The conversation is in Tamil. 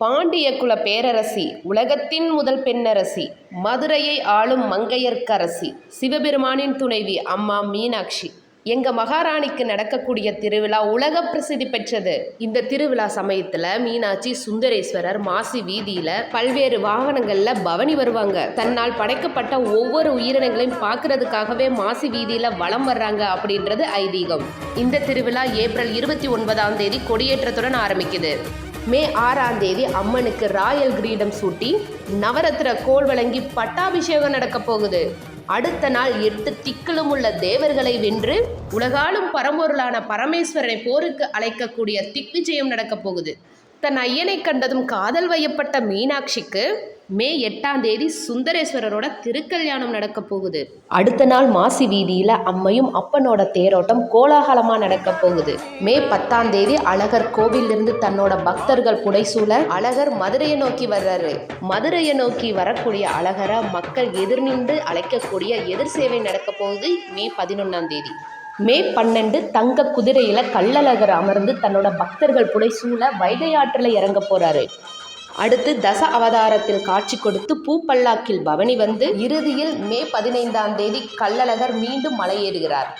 பாண்டிய குல பேரரசி உலகத்தின் முதல் பெண்ணரசி மதுரையை ஆளும் மங்கையர்க்கரசி சிவபெருமானின் துணைவி அம்மா மீனாட்சி. எங்க மகாராணிக்கு நடக்கக்கூடிய திருவிழா உலக பிரசித்தி பெற்றது. இந்த திருவிழா சமயத்துல மீனாட்சி சுந்தரேஸ்வரர் மாசி வீதியில பல்வேறு வாகனங்கள்ல பவனி வருவாங்க. தன்னால் படைக்கப்பட்ட ஒவ்வொரு உயிரினங்களையும் பார்க்கறதுக்காகவே மாசி வீதியில வலம் வர்றாங்க அப்படின்றது ஐதீகம். இந்த திருவிழா ஏப்ரல் இருபத்தி ஒன்பதாம் தேதி கொடியேற்றத்துடன் ஆரம்பிக்குது. மே ஆறாம் தேதி அம்மனுக்கு ராயல் கிரீடம் சூட்டி நவரத்ன கோல் வழங்கி பட்டாபிஷேகம் நடக்க போகுது. அடுத்த நாள் எட்டு திக்கிலும் உள்ள தேவர்களை வென்று உலகாலும் பரம்பொருளான பரமேஸ்வரனை போருக்கு அழைக்கக்கூடிய திக்விஜயம் நடக்கப் போகுது. தன் ஐயனை கண்டதும் காதல் வயப்பட்ட மீனாட்சிக்கு மே எட்டாம் தேதி சுந்தரேஸ்வரரோட திருக்கல்யாணம் நடக்க போகுது. அடுத்த நாள் மாசி வீதியில அம்மையும் அப்பனோட தேரோட்டம் கோலாகலமா நடக்க போகுது. மே பத்தாம் தேதி அழகர் கோவிலிருந்து தன்னோட பக்தர்கள் புடைசூழ அழகர் மதுரையை நோக்கி வர்றாரு. மதுரையை நோக்கி வரக்கூடிய அழகரை மக்கள் எதிர்நின்று அழைக்கக்கூடிய எதிர் சேவை நடக்க போகுது மே பதினொன்னாம் தேதி. மே பன்னெண்டு தங்க குதிரையில கள்ளழகர் அமர்ந்து தன்னோட பக்தர்கள் புடைசூழ வைகை ஆற்றில் இறங்க போறாரு. அடுத்து தச அவதாரத்தில் காட்சி கொடுத்து பூப்பல்லாக்கில் பவனி வந்து இறுதியில் மே பதினைந்தாம் தேதி கள்ளழகர் மீண்டும் மலையேறுகிறார்.